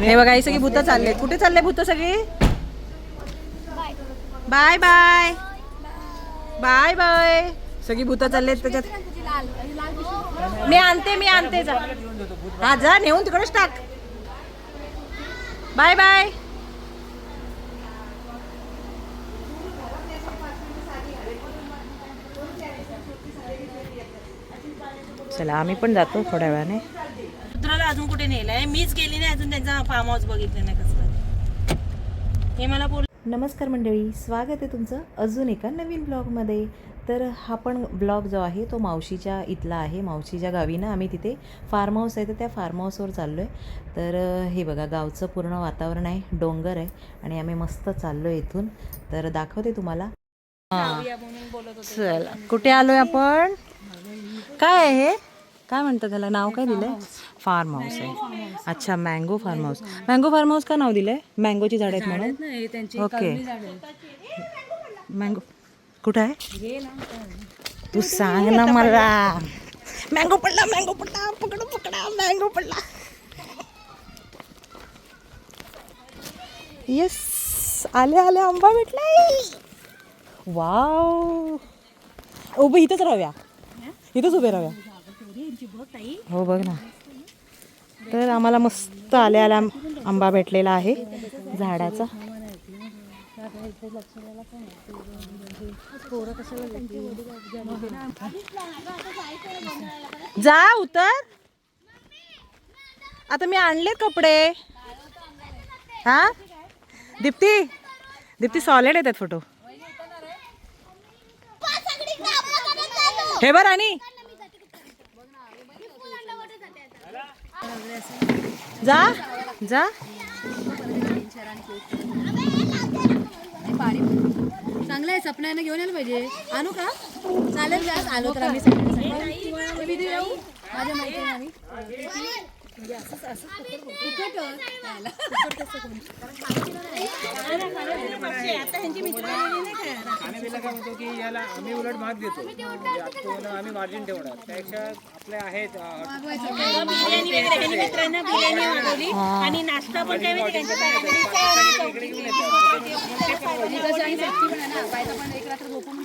हे बघा ही सगळी भूत चालले कुठे चालले भूत सगळी? Bye bye. Bye bye. सगळी भूत चाललेत त्याच्यात. मी आणते मी आणते जा. हा जा नेऊन तिकडेच टाक. Bye bye. चला आम्ही पण जातो थोड्या वेळाने. अजून कुठे नेलंय? मीच गेली नाही अजून त्यांचा फार्म हाऊस बघितलं नाही कसं हे मला बोल नमस्कार मंडळी स्वागत आहे तुमचं अजून एका नवीन ब्लॉगमध्ये तर हा पण ब्लॉग जो आहे तो मावशीच्या इथला आहे. मावशीच्या गावी ना आम्ही तिथे फार्म हाऊस आहे तर त्या फार्म हाऊसवर चाललो आहे तर हे बघा गावचं पूर्ण वातावरण आहे डोंगर आहे आणि आम्ही मस्त चाललो आहे इथून. तर दाखवते तुम्हाला. चल कुठे आलोय आपण? काय आहे काय म्हणतात त्याला? नाव काय दिलंय? फार्म हाऊस आहे अच्छा mango farm house mango farm house का नाव दिलंय? मँगोची झाड आहेत म्हणून? ओके मँगो कुठं आहे? तू सांग ना मला. मँगो पडला मँगो पडला. पकडा पकडा मँगो पडला. येस आले आले आंबा भेटलाय. वाव उभं इथंच राहूया. इथंच उभे राहूया. हो बघ ना. तर आम्हाला मस्त आल्या आल्या आंबा भेटलेला आहे झाडाचा. जा उतर. आता मी आणले कपडे. हा? दीप्ती दीप्ती सॉलिड येतात फोटो हे बर आणि? जा जा. चांगलं आहे सपनानं घेऊन यायला पाहिजे. आणू का? चालेल का? आलो तर आम्ही सगळे माझ्या माहिती आम्ही म्हणजे असंच- असंच पकड बघ. फुकट हो. यायला. आम्ही तिला काय म्हणतो की याला आम्ही उलट महाग देतो म्हणजे आम्ही मार्जिन ठेवणार त्यापेक्षा आपले आहेत आणि सेफ्टी पण आहे ना बायका पण एक रात्र झोपून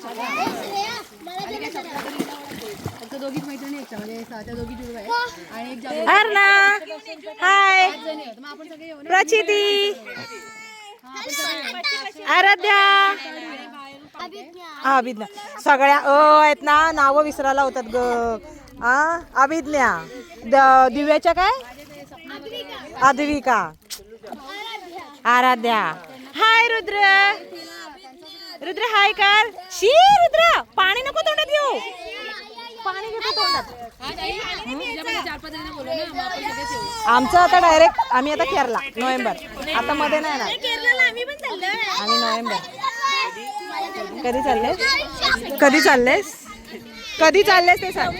दोघीच मैत्रिणी आहेत म्हणजे त्या दोघी जुळवा आणि एक जाऊ. अर्णा. हाय. मग आपण सगळे येऊ ना. प्रचिती. आराध्या. अभिज्ञा. सगळ्या अ आहेत ना नावं विसरायला होतात ग. आ अभिज्ञा. द- दिव्याच्या काय? अद्विका. आराध्या. हाय रुद्र. रुद्र हाय कर शी रुद्र. पाणी नको तोंडात घेऊ पाणी घेतो तोंडात तुझ्यामध्ये चार पाच जणांना बोलू ना मग आपण सगळेच येऊ आमचं आता डायरेक्ट आम्ही आता केरला नोव्हेंबर. आता मध्ये नाही ना आम्ही नोव्हेंबर. कधी चालले कधी चाललेस? कधी चाललेस ते सांग.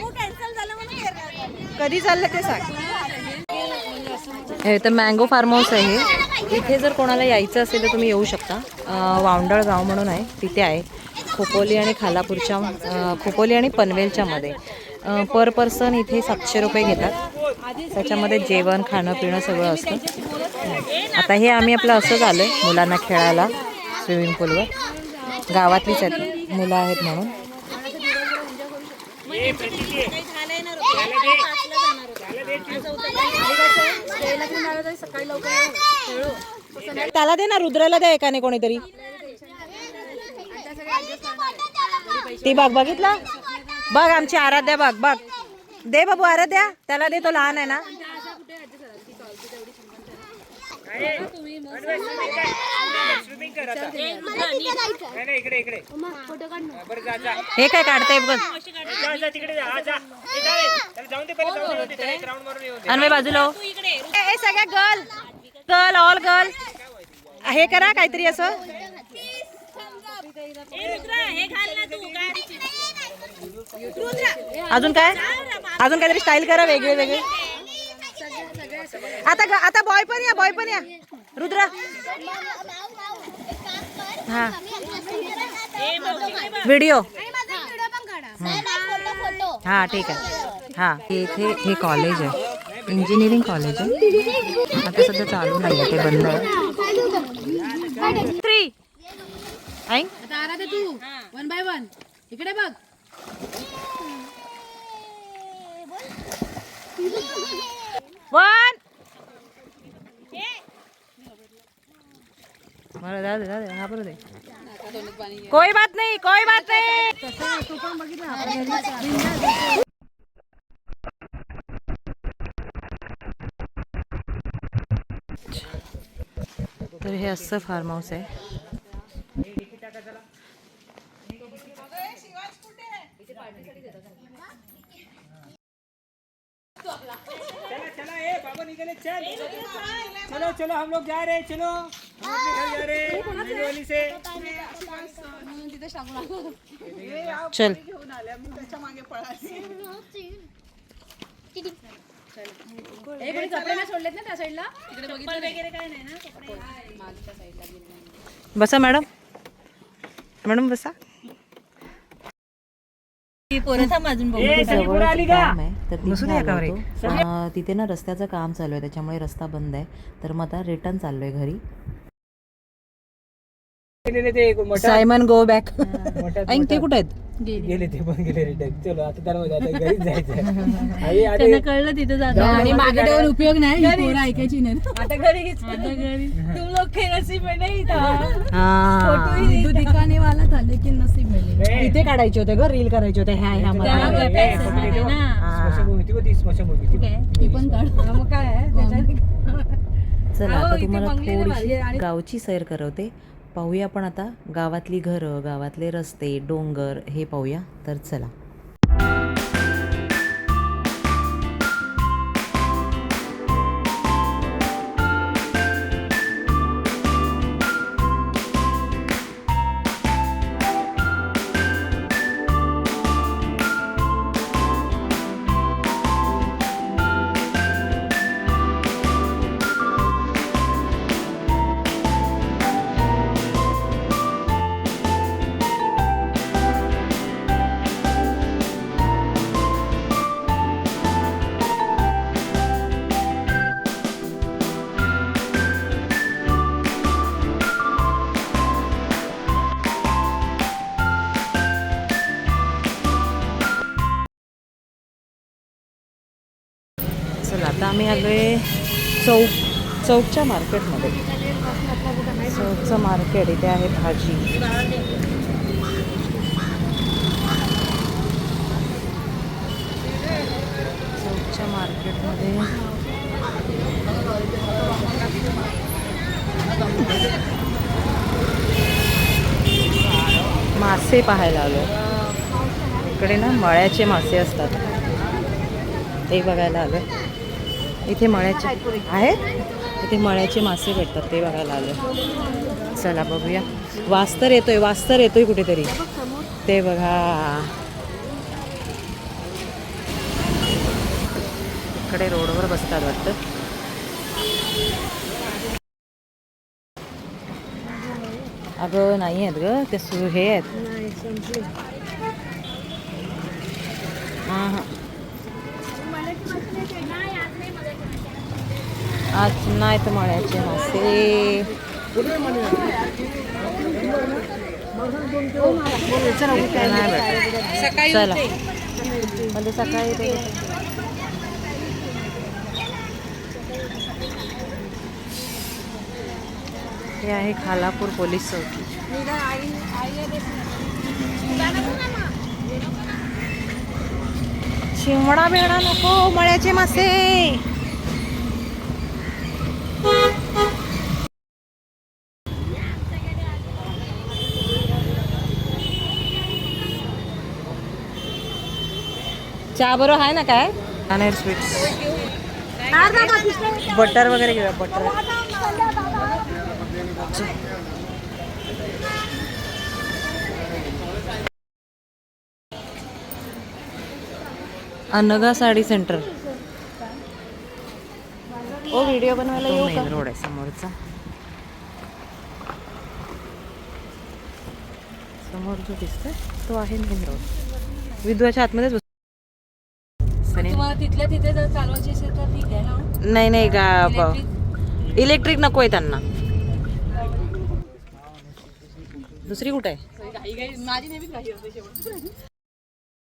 कधी चालले ते सांग. हे तर मँगो फार्म हाऊस आहे इथे जर कोणाला यायचं असेल तर तुम्ही येऊ शकता. वावंडळ गाव म्हणून आहे. तिथे आहे. खोपोली आणि खालापूरच्या खोपोली आणि पनवेलच्या मध्ये. पर पर्सन इथे सातशे रुपये घेतात. त्याच्यामध्ये जेवण खाणं पिणं सगळं असतं. आता हे आम्ही आपलं असं झालं आहे मुलांना खेळायला स्विमिंग पूलवर. गावातलीच आहेत मुलं आहेत म्हणून. त्याला दे ना रुद्राला द्या एकाने कोणीतरी. ती बाग बघितला? बघ आमची आराध्या बघ बघ. दे बाबू आराध्या त्याला दे तो लहान आहे ना. हे काय काढताय बघ. अन्वय बाजूला हो. हे. सगळ्या गर्ल गर्ल ऑल गर्ल हे करा काहीतरी असं. अजून काय? अजून काहीतरी स्टाईल करा वेगळे वेगळे. आता आता बॉय पण या बॉय पण या. रुद्र. हा. व्हिडिओ हा ठीक आहे. हा. इथे हे कॉलेज आहे. इंजिनिअरिंग कॉलेज आहे. आता सध्या चालू नाही आहे ते बंद आहे. थ्री आराध्या तू वन बाय वन इकडे बघ. वन बरं जाऊ दे जाऊ दे घाबरू दे। कोई बात नाही कोई बात नाही। तर हे असं फार्म हाऊस आहे चला चला ए बाबा निकले चल। चलो चलो हम लोग जा रहे हैं चलो। हम घर जा रहे हैं वाली से। चल। एक कोणी कपडे। नाही काम आहे. तर तिथे द्या आलो का रे? होतो. अं, तिथे ना रस्त्याचं काम चालू आहे त्याच्यामुळे रस्ता बंद आहे. तर मग आता रिटर्न चाललोय घरी. ते मटण सायमन गो बॅक ते कुठे आहेत? गेले. ते पण गेले रिटर्न चलो आता दरवाजा आता घरीच जायचं आई आता कळलं तिथे जात आणि मागे ठेवून उपयोग नाही ही पोरं ऐकायची नाही. आता घरी आता घरी. तुम लोग के नसीब में नहीं था हा. हिंदू दिखाने वाला था लेकिन नसीब में नहीं. इथे काढायचे होते ग रील करायचे होते ह्या ह्या स्मशानभूमी होती ती स्मशानभूमी ती. ती पण काढ मग काय आहे? त्याच्यात चला अहो, आता इथे तुम्हाला थोडीशी आणि- गावची सैर करवते. पाहूया आपण आता गावातली घरं गावातले रस्ते डोंगर हे पाहूया. तर चला. आता आम्ही आलोय चौक चौकच्या मार्केटमध्ये. चौकचं मार्केट इथे आहे भाजी. चौकच्या मार्केटमध्ये. मासे पाहायला आलो इकडे ना मळ्याचे मासे असतात. ते बघायला आलं इथे मळ्याचे आहेत. इथे मळ्याचे मासे भेटतात ते बघायला आलो चला बघूया. वास तर येतोय वास तर येतोय कुठेतरी. ते बघा. इकडे रोडवर बसतात वाटतं. अगं नाही आहेत ग ते सु हे आहेत. हां हां. आज नाही तर मळ्याचे मासे. नाही. चला. म्हणजे सकाळी ते हे आहे खालापूर पोलीस चौकी. शिवणा बिवणा नको मळ्याचे मासे. चहा बरोबर आहे ना काय? अनेर स्वीट्स बटर वगैरे घेऊया बटर अनगा साडी सेंटर ओ व्हिडिओ बनवायला येऊ मेन रोड आहे समोरचा. समोर जो दिसतोय. तो आहे मेन रोड विद्वाच्या आतमध्येच तिथल्या तिथे जर चालवायची असेल तर ठीक आहे ना नाही नाही का इलेक्ट्रिक नको आहे त्यांना. दुसरी कुठे आहे? माझी नेहमीच